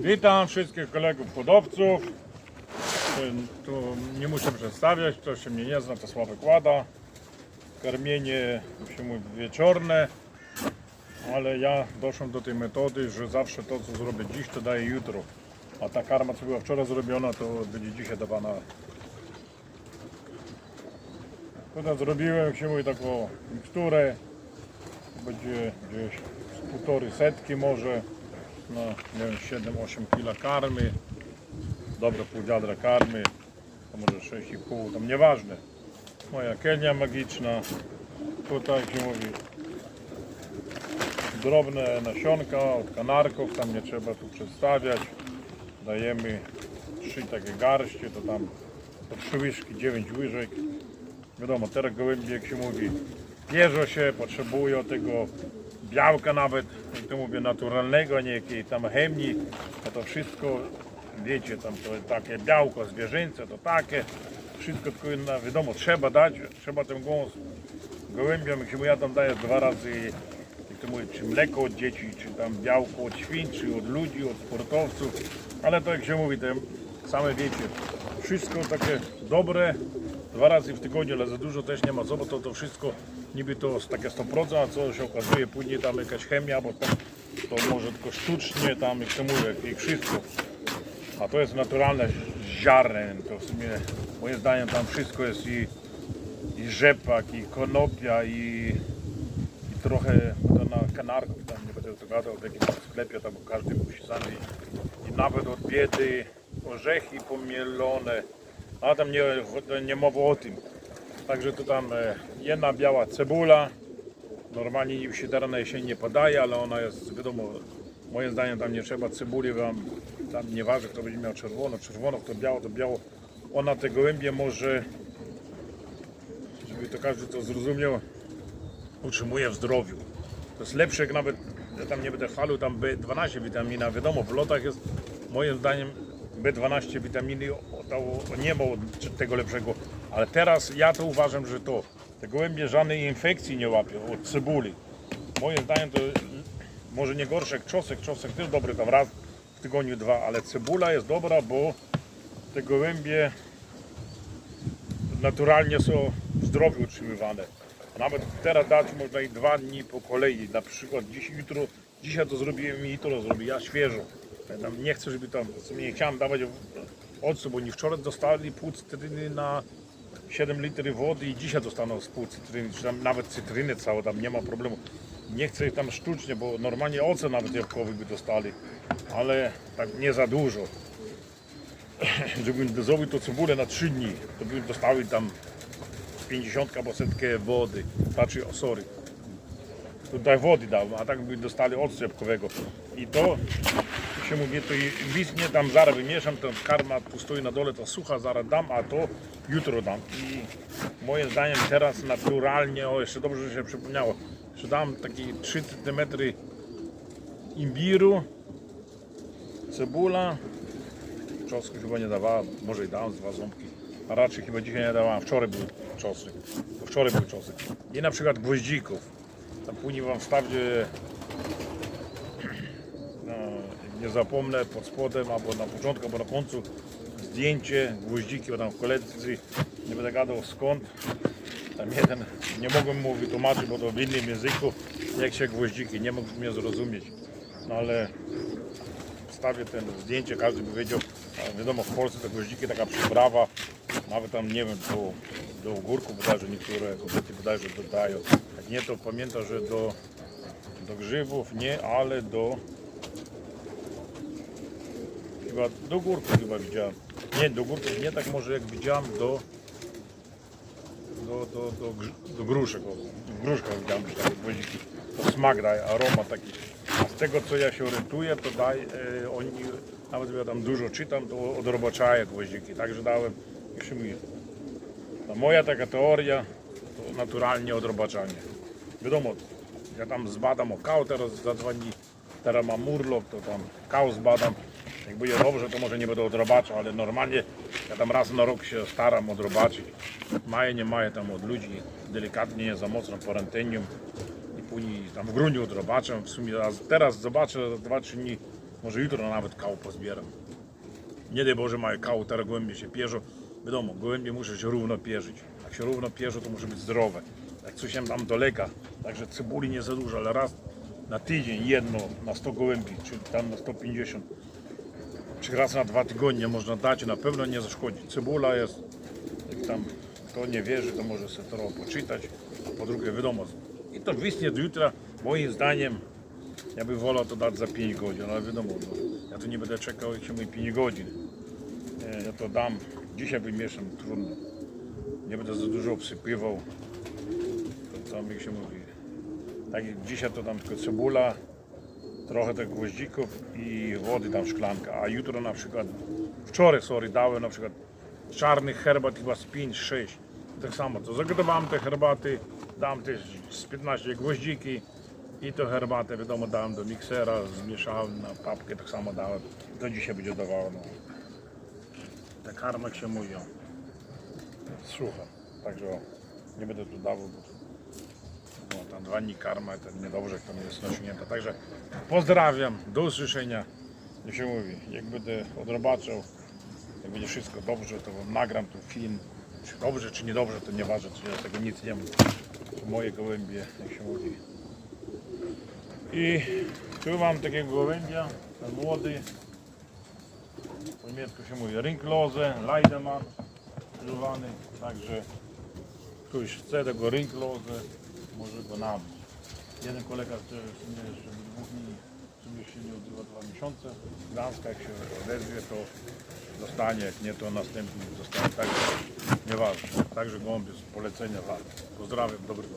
Witam wszystkich kolegów hodowców. Tu nie muszę przedstawiać, kto się mnie nie zna, to Sławek Łada. Karmienie się mówi wieczorne, ale ja doszłem do tej metody, że zawsze to co zrobię dziś, to daję jutro. A ta karma co była wczoraj zrobiona, to będzie dzisiaj dawana. Tutaj zrobiłem, się mówi, taką miksturę. Będzie gdzieś z półtorej setki może no nie wiem 7-8 kg karmy, dobre pół wiadra karmy, to może 6,5, tam nieważne. Moja Kenia magiczna, tutaj się mówi drobne nasionka od kanarków, tam nie trzeba tu przedstawiać. Dajemy trzy takie garście, to tam po trzy łyżki, 9 łyżek. Wiadomo, teraz gołębie jak się mówi, bierze się, potrzebują tego białka nawet, jak to mówię, naturalnego, nie jakiej tam chemii, to to wszystko, wiecie, tam to takie białko zwierzęce, to takie, wszystko tylko na, wiadomo, trzeba dać, trzeba ten głos gołębiom, jak się ja tam daję dwa razy, jak to mówię, czy mleko od dzieci, czy tam białko od świń, czy od ludzi, od sportowców, ale to jak się mówi, to same wiecie, wszystko takie dobre, dwa razy w tygodniu, ale za dużo też nie ma co, bo to, to wszystko niby to takie 100%, a co się okazuje później tam jakaś chemia, bo tam, to może tylko sztucznie tam, jak to mówię, i wszystko. A to jest naturalne ziarne, to w sumie moim zdaniem tam wszystko jest i, i rzepak, i konopia, i, i trochę to na kanarków, tam nie będę to gadał, w jakimś sklepie, tam każdy musi sam i, i nawet od biedy orzechy pomielone, a tam nie, nie mowa o tym. Także to tam e, jedna biała cebula. Normalnie już się teraz na jesień nie podaje, ale ona jest, wiadomo, moim zdaniem tam nie trzeba cebuli, wam tam nieważne kto będzie miał czerwono, czerwono, kto biało, to biało. Ona te gołębie może, żeby to każdy to zrozumiał, utrzymuje w zdrowiu. To jest lepsze jak nawet, ja tam nie będę chwalił, tam B12 witamina, wiadomo, w lotach jest moim zdaniem B12 witaminy, nie ma tego lepszego, ale teraz ja to uważam, że to, te gołębie żadnej infekcji nie łapią od cebuli. Moim zdaniem to może nie gorsze jak czosek, czosek też dobry tam raz w tygodniu dwa, ale cebula jest dobra, bo te gołębie naturalnie są w zdrowiu utrzymywane. Nawet teraz dać można i dwa dni po kolei, na przykład dziś, jutro, dzisiaj to zrobiłem i jutro zrobię, ja świeżo. Ja nie chcę, żeby tam, nie chciałem dawać bo oni wczoraj dostali pół cytryny na 7 litrów wody i dzisiaj dostaną z pół cytryny, czy tam nawet cytryny całe, tam nie ma problemu. Nie chcę ich tam sztucznie, bo normalnie ocet nawet jabłkowy by dostali, ale tak nie za dużo. Żebym zrobił to cebulę na 3 dni, to by dostały tam 50 albo setkę wody, znaczy o sorry. Tutaj wody dał, a tak by dostali octu jabłkowego. I to się mówi, to i wisknie tam zaraz wymieszam, to karma tu stoi na dole, to sucha zaraz dam, a to jutro dam. I moim zdaniem teraz naturalnie, o jeszcze dobrze, że się przypomniało, że dam taki 3 cm imbiru, cebula, czosnku chyba nie dawała, może i dałam z dwa ząbki, a raczej chyba dzisiaj nie dawałam, wczoraj był czosnek, wczoraj był czosnek. I na przykład gwoździków, tam później wam wstawię no, nie zapomnę pod spodem albo na początku, albo na końcu zdjęcie, gwoździki, bo tam koledzy, nie będę gadał skąd. Tam jeden, nie mogłem mu wytłumaczyć, bo to w innym języku, jak się gwoździki, nie mógł mnie zrozumieć. No ale wstawię ten zdjęcie, każdy by wiedział, wiadomo w Polsce te gwoździki, taka przyprawa, nawet tam nie wiem, do, do ogórków bodajże niektóre kobiety bodajże dodają. Jak nie, to pamiętam, że do, do grzybów nie, ale do chyba do górków chyba widziałem. Nie, do górków nie tak może jak widziałem do do, do, do, do gruszek. W gruszkach widziałem że takie gwoździki. To smak daje, aroma taki. A z tego co ja się orientuję, to daj, e, oni, nawet ja tam dużo czytam, to odrobaczają gwoździki. Także dałem, się mówi, ta moja taka teoria to naturalnie odrobaczanie. Wiadomo, ja tam zbadam o kał, teraz zadzwoni, teraz mam murlok, to tam kał zbadam. Jak będzie dobrze, to może nie będę odrobaczał, ale normalnie ja tam raz na rok się staram odrobaczyć. Maję, nie maję tam od ludzi, delikatnie, nie za mocno parentenium i później tam w gruncie odrobaczam. W sumie teraz zobaczę za 2-3 dni, Może jutro nawet kał pozbieram. Nie daj Boże, mają kał, teraz gołębie się pierzą. Wiadomo, gołębie muszą się równo pierzyć. Jak się równo pierzą, to muszą być zdrowe. Jak coś się tam doleka, także cebuli nie za dużo, ale raz na tydzień jedno na 100 gołębi, czy tam na 150, czy raz na dwa tygodnie można dać, na pewno nie zaszkodzi. Cebula jest, jak tam kto nie wierzy, to może sobie trochę poczytać. Po drugie, wiadomo, i to wysnie do jutra, moim zdaniem, ja bym wolał to dać za 5 godzin, ale wiadomo, no, ja tu nie będę czekał jeszcze mój 5 godzin. Ja to dam, dzisiaj wymieszam, trudno. Nie będę za dużo obsypywał. To co mi się mówi. Tak jak dzisiaj to dam tylko cebula, trochę tych gwoździków i wody dam szklanka, a jutro na przykład, wczoraj sorry, dałem na przykład czarnych herbat chyba z 5-6. Tak samo, to zagotowałem te herbaty, dam też z 15 gwoździki i to herbatę wiadomo dałem do miksera, zmieszałem na papkę, tak samo dałem. To dzisiaj będzie dawało. No. Te karmek się mówią. Suche. Także nie będę tu dawał, bo tam dwa dni karma, to niedobrze, jak to nie jest nosięta. Także pozdrawiam, do usłyszenia. Jak się mówi, jak będę odrobaczał, jak będzie wszystko dobrze, to wam nagram tu film. Czy dobrze, czy niedobrze, to nieważne, czy ja tego nic nie. To moje gołębie, jak się mówi. I tu mam takiego gołębia, ten młody. Po niemiecku się mówi Rinklose, Leidemann, używany, także ktoś chce tego Rinklose, może go nabyć. Jeden kolega chce w sumie jeszcze dwóch dni, w sumie się nie odbywa dwa miesiące. Z Gdańska jak się odezwie, to dostanie, jak nie, to następny dostanie. Także nieważne. Także gołąbie z polecenia warte. Pozdrawiam, dobrego.